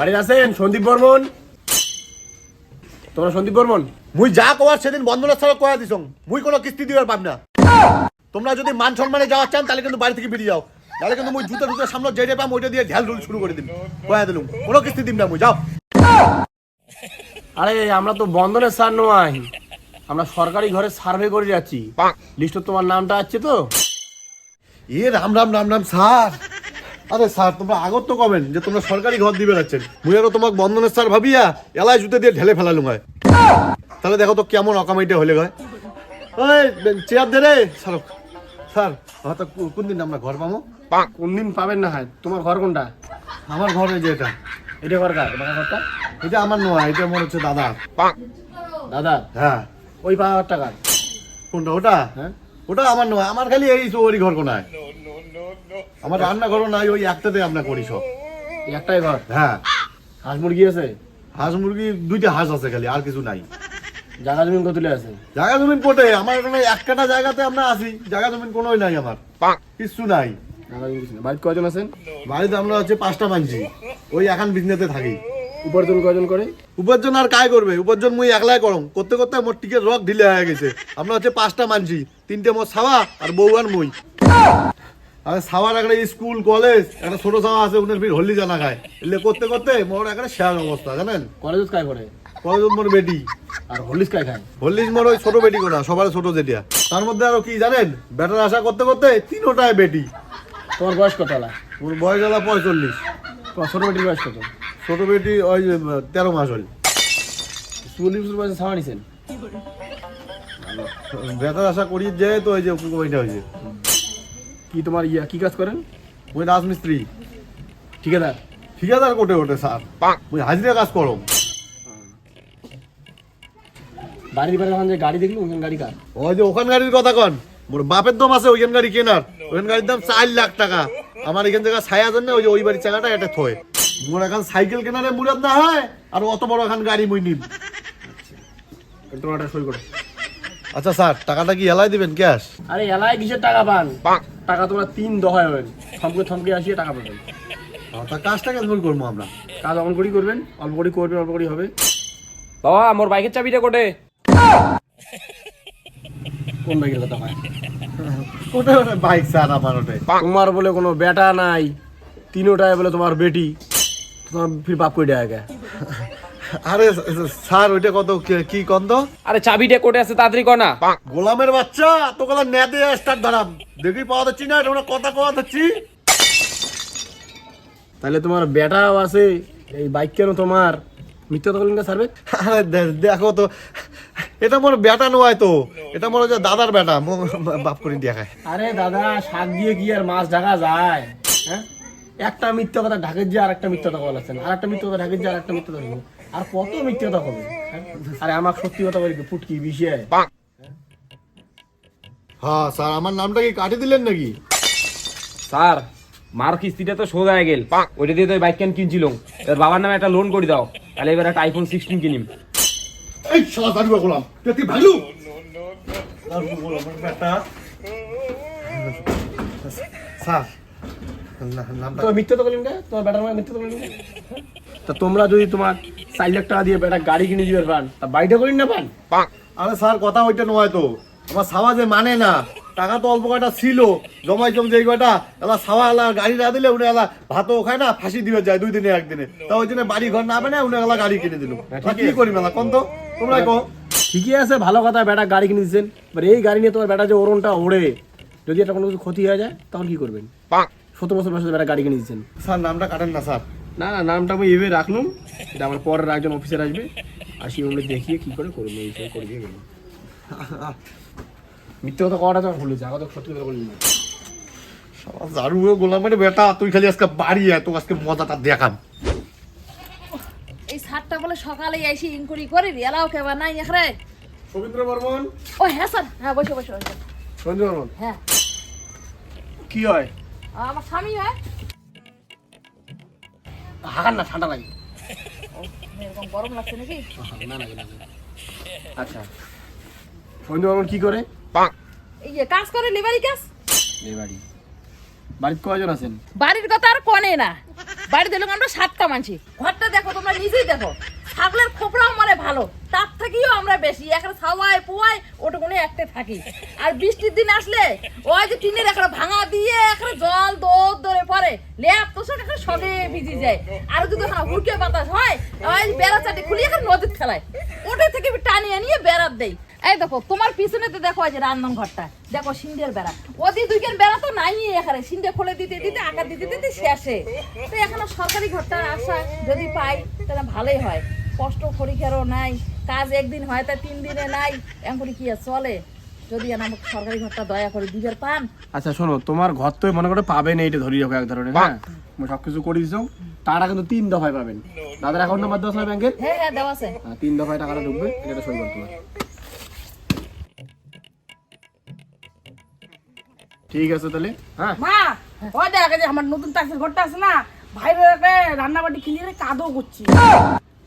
বাড়ির আছেন সন্দীপ বর্মন? তোমরা সন্দীপ বর্মন? মুই যা কওয়ার সেদিন বন্ধনের ছাড়া কয়া দিছ। মুই কোনো কিস্তি দিবার পাব না। তোমরা যদি মান সম্মানে যাওয়ার চান তাহলে কিন্তু বাড়ি থেকে বেরিয়ে যাও। তাহলে কিন্তু মুই জুতো জুতো সামনে যেটা পাম ওইটা দিয়ে ঝাল রুল শুরু করে দিন কয়া দিলুম কোনো কিস্তি দিম না মুই যাও। আরে আমরা তো বন্ধনের স্যার নয়। আমরা সরকারি ঘরে সার্ভে করে যাচ্ছি। লিস্টে তোমার নামটা আছে তো? এ রাম রাম রাম রাম স্যার। আরে স্যার তোমরা আগত তো কবেন যে তোমরা সরকারি ঘর দিবে রাখছেন মুই আরও তোমাকে বন্ধনের স্যার ভাবিয়া এলাই জুতে দিয়ে ঢেলে ফেলালুম হয় তাহলে দেখো তো কেমন অকামাইটা হলে গয়। ওই চেয়ার দে রে স্যার। স্যার হয়তো কোন দিন আমরা ঘর পাবো কোন দিন পাবেন না হয়। তোমার ঘর কোনটা? আমার ঘরে যে এটা। এটা ঘর কার? বাঁকা ঘরটা? এটা আমার নয় এটা মনে হচ্ছে দাদা দাদা হ্যাঁ। ওই পাকা ঘরটা কার? কোনটা ওটা? হ্যাঁ। ওটা আমার নয় আমার খালি এই চৌরি ঘর কোনায়। আমার রান্না ঘরও নাই ওই একটাতে আমরা করি সব। একটাই ঘর? হ্যাঁ। হাঁস মুরগি আছে? হাঁস মুরগি দুইটা হাঁস আছে খালি আর কিছু নাই। জায়গা জমিন কত তুলে আছে? জায়গা জমিন কোটে? আমার এখানে এক কাটা জায়গাতে আমরা আছি জায়গা জমিন কোনোই নাই আমার। কিচ্ছু নাই। কিছু বাড়িতে কজন আছেন? বাড়িতে আমরা হচ্ছে পাঁচটা মানছি ওই এখন বিজনেসে থাকি। উপার্জন কজন করে? উপার্জন আর কায় করবে? উপার্জন মুই একলাই করম করতে করতে মোর টিকের রক ঢিলে হয়ে গেছে। আমরা হচ্ছে পাঁচটা মানছি। তিনটে মোর সাওয়া আর বউ আর মুই। আর সাওয়ার একটা স্কুল কলেজ একটা ছোট সাওয়া আছে উনার ফির হল্লি জানা খায়। এলে করতে করতে মোর একটা শেয়ার অবস্থা জানেন? কলেজ কায় করে কলেজ মোর বেটি। আর হলিস কায় খায়? হল্লিস মোর ওই ছোট বেটি কোনা সবার ছোট যেটিয়া। তার মধ্যে আরও কি জানেন? বেটার আশা করতে করতে তিনোটায় বেটি। তোমার বয়স কত ওর বয়স হলো পঁয়তাল্লিশ ছোট বেটির বয়স কত? ছোট বেটি ওই তেরো মাস হল। চল্লিশ বছর বয়সে ছাওয়া নিছেন? বেটার আশা করি যে তো ওই যে ওইটা হয়েছে। কি তোমার ইয়া কি কাজ করেন? ওই রাজমিস্ত্রি। ঠিকাদার। ঠিকাদার কোটে ওঠে স্যার। ওই হাজিরা কাজ করো। বাড়ির বাড়ি যখন যে গাড়ি দেখল? ওখানে গাড়ি কার? ওই যে ওখান গাড়ির কথা কন। মোর বাপের দম আছে ওইখান গাড়ি কেনার। ওইখান গাড়ির দাম চার লাখ টাকা। আমার এখান থেকে ছায়া জন্য ওই যে ওই বাড়ির চাকাটা এটা থয়। মোর এখন সাইকেল কেনারে মুরাদ না হয় আর অত বড় এখন গাড়ি মুই নিম একটা সই করে। আচ্ছা স্যার টাকাটা কি এলাই দিবেন ক্যাশ? আরে এলাই কিসের টাকা পান। টাকা তোমরা তিন দহায় হবেন থমকে থমকে আসিয়ে টাকা পাবেন। তা কাজটা কেমন করব আমরা? কাজ অমন করেই করবেন অল্প করে করবেন অল্প করে হবে। বাবা মোর বাইকের চাবিটা কোটে? কোন বাইকের কথা হয় ওটা বাইক স্যার আমার ওটাই? তোমার বলে কোনো বেটা নাই তিনোটায় বলে তোমার বেটি। ফির বাপ করে দেয়া গে আরে স্যার ওইটা কত? কি- কন্দ? আরে চাবিটা কোটে আছে তাড়াতাড়ি কর না। গোলামের বাচ্চা তো গলা নেতে স্টার্ট ধরাম। দেখি পাওয়া যাচ্ছি না তোমরা কথা পাওয়া যাচ্ছি। তাহলে তোমার বেটাও আছে এই বাইক কেন তোমার? মিথ্যা বলেন সার্ভে আরে দেখো তো এটা মোর বেটা নয় তো। এটা মোর যে দাদার বেটা মো- বাপ করে দেখায় আরে দাদা শাক দিয়ে কি আর মাছ ঢাকা যায়? হ্যাঁ? একটা মিথ্যা কথা ঢাকের যে আর একটা মিথ্যা কথা বলেছেন আর একটা মিথ্যা কথা ঢাকের যে আর একটা মিথ্যা কথা। আর কত মিথ্যা কথা হবে হ্যাঁ? আরে আমার সত্যি কথা বলি ফুটকি বিষয়ে। হ্যাঁ স্যার আমার নামটা কি কাটি দিলেন নাকি? স্যার মার কিস্তিটা তো সোজা হয়ে গেল। ওইটা দিয়ে তো বাইক কেন কিনছিল এবার বাবার নামে একটা লোন করে দাও। তাহলে এবার একটা আইফোন সিক্সটিন কিনিম। এই শালা দাঁড়িয়ে গোলাম তুই কি স্যার না- নামটা তো মিথ্যা তো বলেন তোমার বেটার মানে মিথ্যা তো বলেন তা তোমরা যদি তোমার চার লাখ টাকা দিয়ে একটা গাড়ি কিনে দিবে পান তা বাড়িটা করিন না পান আরে স্যার কথা ওইটা নয় তো। আমার সাওয়া যে মানে না টাকা তো অল্প কয়টা ছিল জমাই জম যেই কয়টা এলা সাওয়া এলা গাড়ি না দিলে উনি এলা ভাতও খায় না ফাঁসি দিবে যায় দুই দিনে একদিনে। তা ওই জন্য বাড়ি ঘর না না উনি এলা গাড়ি কিনে দিল। কি করি মেলা কোন তো? তোমরাই কো ঠিকই আছে ভালো কথা বেটা গাড়ি কিনে দিচ্ছেন এবার এই গাড়ি নিয়ে তোমার বেটা যে ওরনটা ওড়ে যদি একটা কোনো কিছু ক্ষতি হয়ে যায় তখন কি করবেন? সতেরো বছর বয়সে বেটা গাড়ি কিনে দিচ্ছেন। স্যার নামটা কাটেন না স্যার। না না নামটা আমি এভাবে রাখলাম এটা আমার পরের একজন অফিসার আসবে আসি ওগুলো দেখিয়ে কী করে করব এই সব করে দিয়ে গেল। মিথ্যে কথা কটা তো ভুলে যা কথা সত্যি কথা বলি না জারু গোলাম মানে বেটা তুই খালি আজকে বাড়ি আয় তোকে আজকে মজাটা দেখাম। এই সাতটা বলে সকালে এসে ইনকোয়ারি করি এলাও কেবা নাই এখানে? সবিন্দ্র বর্মন? ও হ্যাঁ স্যার। হ্যাঁ বসে বসে বসে। সঞ্জয় বর্মন? হ্যাঁ। কি হয়? আমার স্বামী হয়? হাগান না ঠান্ডা লাগে। এরকম গরম লাগছে নাকি? না না আচ্ছা। বর্মন কি করে? এই যে কাজ করে লিভারি কাজ? বাড়ি বাড়িতে কয়জন আছেন? বাড়ির কথা আর কনে না। বাড়িতে লোক আমরা সাতটা মানছি। ঘরটা দেখো তোমরা নিজেই দেখো। ছাগলের খোপড়াও মানে ভালো। তার থেকেও আমরা বেশি। একটা ছাওয়ায় পোয়ায় ওটুকুনে একটা থাকি। আর বৃষ্টির দিন আসলে ওই যে টিনের একটা ভাঙা দিয়ে একটা জল দৌড় ধরে পড়ে। লেপ তোষক একটা সবে ভিজে যায়। আর যদি ওখানে হুড়কে বাতাস হয়, ওই বেড়া চাটি খুলিয়ে একটা নদীর খেলায় ওটা থেকে টানিয়ে নিয়ে বেড়ার দেই। এই দেখো, তোমার পিছনে তো দেখো যে রান্নার ঘরটা। দেখো সিন্ধের বেড়া। ওদি দুইকের বেড়া তো নাই এখানে। সিন্ধে খুলে দিতে দিতে আকার দিতে দিতে শেষে। তো এখনও সরকারি ঘরটা আসা যদি পাই, তাহলে ভালোই হয়। কষ্ট পরীক্ষারও নাই। কাজ একদিন হয় তা তিন দিনে নাই। এমন করে কি আর চলে? যদি আমাকে সরকারি ঘরটা দয়া করে দিবের পান। আচ্ছা শোনো তোমার ঘর তো মনে করে পাবেন এইটা ধরি রাখো এক ধরনের হ্যাঁ? করে দিছো টাকা কিন্তু তিন দফায় পাবেন। দাদার অ্যাকাউন্ট নাম্বার দেওয়া আছে ব্যাংকের হ্যাঁ হ্যাঁ দেওয়া আছে। হ্যাঁ, তিন দফায় টাকাটা ঢুকবে এটা সই করতে হবে ঠিক আছে তাহলে হ্যাঁ? মা ওই দেখ আমার নতুন টাইসের ঘরটা আছে না ভাইরে রান্না বাটি খিলিয়ে কাদও করছি।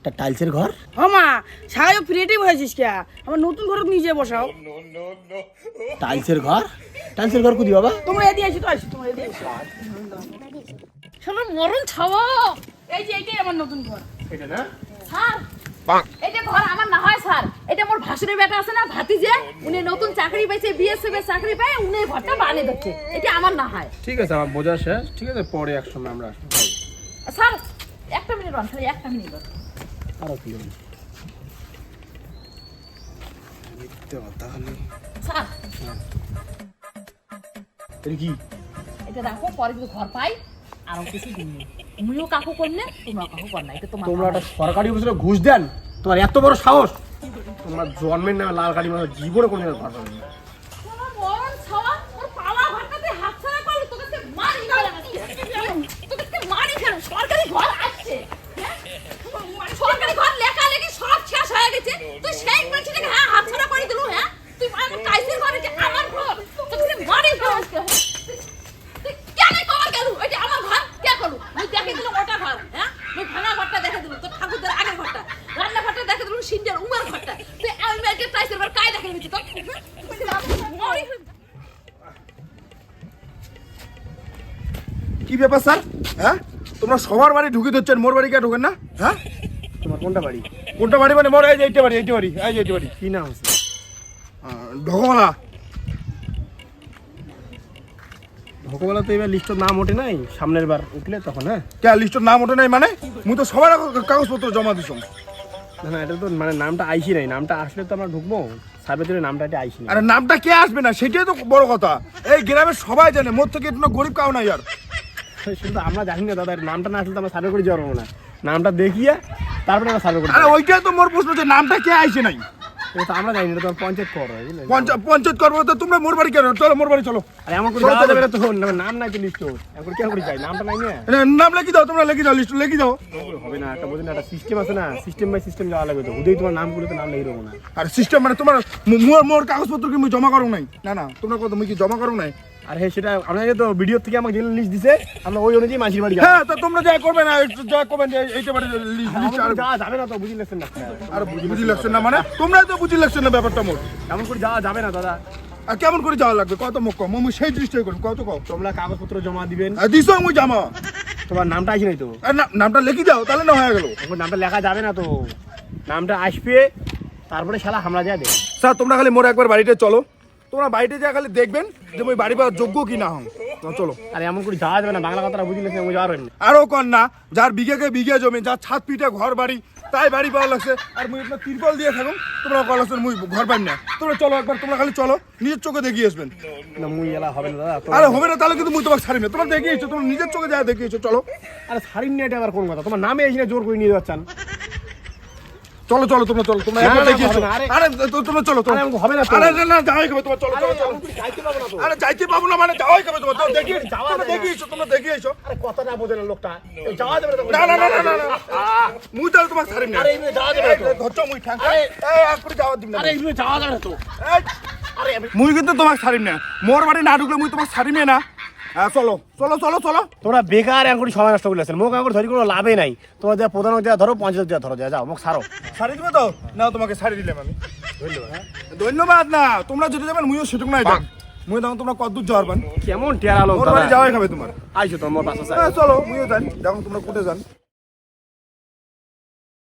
একটা টাইলসের ঘর? ও মা সারাই ফ্রিটেই বসেছিস কে? আমার নতুন ঘর নিজে বসাও। টাইলসের ঘর? টাইলসের ঘর কুদি বাবা? তোমরা এদিকে আসি তো আসি তোমরা এদিকে আসি শোনো মরণ ছাওয়া। এই যে এইটাই আমার নতুন ঘর। এটা না? স্যার এটা ঘর আমার না হয় স্যার। এটা মোর ভাসুরের বেটা আছে না ভাতিজে? উনি নতুন চাকরি পাইছে বিএসএফ এর চাকরি পায় উনি ঘরটা বানিয়ে দিচ্ছে। এটা আমার না হয়। ঠিক আছে আমার বোঝা শেষ। ঠিক আছে পরে এক সময় আমরা আসব। স্যার একটা মিনিট খালি একটা মিনিট রন আরও কি হবে? স্যার এটা কি এটা রাখো পরে যদি ঘর পাই আরও কিছু দিন তুমিও কাকু করলে তোমরা কাকু কর না এটা তোমার তোমরা একটা সরকারি অফিসে ঘুষ দেন তোমার এত বড় সাহস তোমার জন্মের নামে লাল গাড়ি মানে জীবনে কোনো ঘর পাবে না। তোমার মরণ ছাওয়া ওর পালা ঘরটাতে হাত ছাড়া করল তোকে তো মারি ফেলে তোকে তো মারি ফেলে সরকারি ঘর আসছে হ্যাঁ? সরকারি ঘর লেখা লেখি সব শেষ হয়ে গেছে তুই সেই হ্যাঁ হাত ছাড়া করে দিলু হ্যাঁ? তুই আমার টাইসের ঘরে যে আমার ঘর, তো মারি ফেলে আজকে। তুই কেন গেল? এটা আমার ঘর, কে করলু? তুই দেখে দিল ওটা ঘর হ্যাঁ? তুই ভাঙা ঘরটা দেখে দিল তোর ঠাকুরদের আগের ঘরটা, রান্না দেখে দিল সিন্ডের উমার ঘরটা। তুই আমি মেয়েকে টাইসের ঘর কায় দেখে নিচ্ছি তোর? ফেলে। কি ব্যাপার, স্যার? হ্যাঁ? তোমরা সবার বাড়ি ঢুকে দিচ্ছেন মোর বাড়ি কে ঢোকেন না? হ্যাঁ? তোমার কোনটা বাড়ি? কোনটা বাড়ি মানে মোর এই যে এইটা বাড়ি এইটা বাড়ি এই যে এইটা বাড়ি কি নাম আছে? ঢোকমালা। ভোকবেলা তো এবার লিস্টের নাম ওঠে নাই সামনের বার উঠলে তখন হ্যাঁ? কে লিস্টের নাম ওঠে নাই মানে? মুই তো সবার কাগজপত্র জমা দিছ না না এটা তো মানে নামটা আইসি নাই নামটা আসলে তো আমরা ঢুকবো সার্ভেতে নামটা এটা আইসি নাই। আরে নামটা কে আসবে না সেটাই তো বড় কথা। এই গ্রামের সবাই জানে মোর থেকে একটু গরিব কাউ নাই আর? সেটা তো আমরা জানি না দাদা নামটা না আসলে তো আমরা সার্ভে করে যাওয়ার না। নামটা দেখিয়ে তারপরে আমরা সার্ভে করে আরে ওইটাই তো মোর প্রশ্ন যে নামটা কে আইছে নাই? তো আমরা জানি না তো পঞ্চায়েত করব তো তোমরা মোর বাড়ি কেন? চলো মোর বাড়ি চলো। আর এমন করে যাওয়া যাবে না তো না, নাম নাই তো লিস্ট এখন কেন করে যাই নামটা নাই না? নাম লিখি দাও তোমরা লিখি দাও লিস্ট লিখি দাও। হবে না একটা বোঝেন একটা সিস্টেম আছে না সিস্টেম বাই সিস্টেম যাওয়া লাগবে তো। হুদেই তোমার নাম করে তো নাম লেগে দেবো না। আর সিস্টেম মানে তোমার মোর মোর কাগজপত্র কি জমা করো নাই? না না তোমরা কত মুই কি জমা করো নাই? আর হ্যাঁ সেটা আপনাকে তো ভিডিও থেকে আমাকে যে লিস্ট দিছে আমরা ওই অনুযায়ী মাসির বাড়ি হ্যাঁ তো তোমরা যা করবে না একটু যা করবেন যে এইটা বাড়ি লিস্ট আর যাওয়া যাবে না তো বুঝি লাগছেন না। আর বুঝি লাগছে না মানে? তোমরাই তো বুঝি লাগছে না ব্যাপারটা মোর এমন করে যাওয়া যাবে না দাদা? আর কেমন করে যাওয়া লাগবে? কত মুখ কম? মুই সেই দৃষ্টি করি কত কম? তোমরা কাগজপত্র জমা দিবেন। দিছো মুই জামা। তোমার নামটা আসে নাই তো? আর নামটা লিখি দাও তাহলে না হয়ে গেল। নামটা লেখা যাবে না তো। নামটা আসবে তারপরে শালা হামলা যা দে স্যার তোমরা খালি মোর একবার বাড়িতে চলো। তোমরা বাড়িতে যা খালি দেখবেন যে মুই বাড়ি পাওয়ার যোগ্য কি না হন চলো। আর এমন করে যাওয়া যাবে না বাংলা কথাটা বুঝি লাগছে আমি যাওয়ার না আরও কর না যার বিঘেকে বিঘে জমি যার ছাদ পিঠে ঘর বাড়ি তাই বাড়ি পাওয়া লাগছে। আর মুই আপনার তিরপল দিয়ে থাকুন তোমরা কল লাগছে মুই ঘর পাই না। তোমরা চলো একবার তোমরা খালি চলো নিজের চোখে দেখিয়ে আসবেন। না মুই এলা হবে না দাদা আরে হবে না তাহলে কিন্তু মুই তোমাকে ছাড়ি না তোমরা দেখিয়েছো তোমরা নিজের চোখে যা দেখিয়েছো চলো। আরে সারিন নিয়ে এটা আবার কোন কথা? তোমার নামে এসে জোর করে নিয়ে যাচ্ছেন। চলো চলো তোমরা চলো তোমরা না, একবার না, দেখিয়েছো আরে- আরে তোমরা চলো চলো। আরে হবে না। আরে না, না যাওয়াই খাবে তোমার চলো চলো চলো। যাইতে পারব না তো। আরে যাইতে পাবো না মানে যাওয়াই খাবে তোমার তোমরা দেখিয়ে যাওয়া তোমরা না। দেখিয়েছো তোমরা দেখিয়েছো আরে কথাটা বোঝে না লোকটা। এই যাওয়া যাবে না না না না না না না মুই তাহলে তোমাকে ছাড়ি না। আরে এইভাবে যাওয়া যাবে না তো। ধরছো মুই ঠ্যাং। এই এক করে যাওয়ার দিন না। আরে এইভাবে যাওয়া যাবে না তো। এই, মুই কিন্তু তোমাকে ছাড়িম না। মোর বাড়ি না ঢুকলে মুই তোমাকে ছাড়িমে না। হ্যাঁ চলো চলো চলো চলো। তোমরা বেকার এঙ্কুরি সময় নষ্ট করেছেন মোক এখন ধরি কোনো লাভে নাই। তোমার যা প্রধান যা ধরো পঞ্চায়েত যা ধরো যা যাও মোক সারো। সারি দিবে তো? না তোমাকে সারি দিলাম আমি। ধন্যবাদ। ধন্যবাদ না তোমরা যদি যাবেন মুইও সেটুক নাই মুই দেখো তোমরা কত দূর যাওয়ার কেমন টেরা লোক যাওয়াই খাবে তোমার। আইছো তোমার বাসা হ্যাঁ চলো মুইও জানি দেখো তোমরা কোটে যান।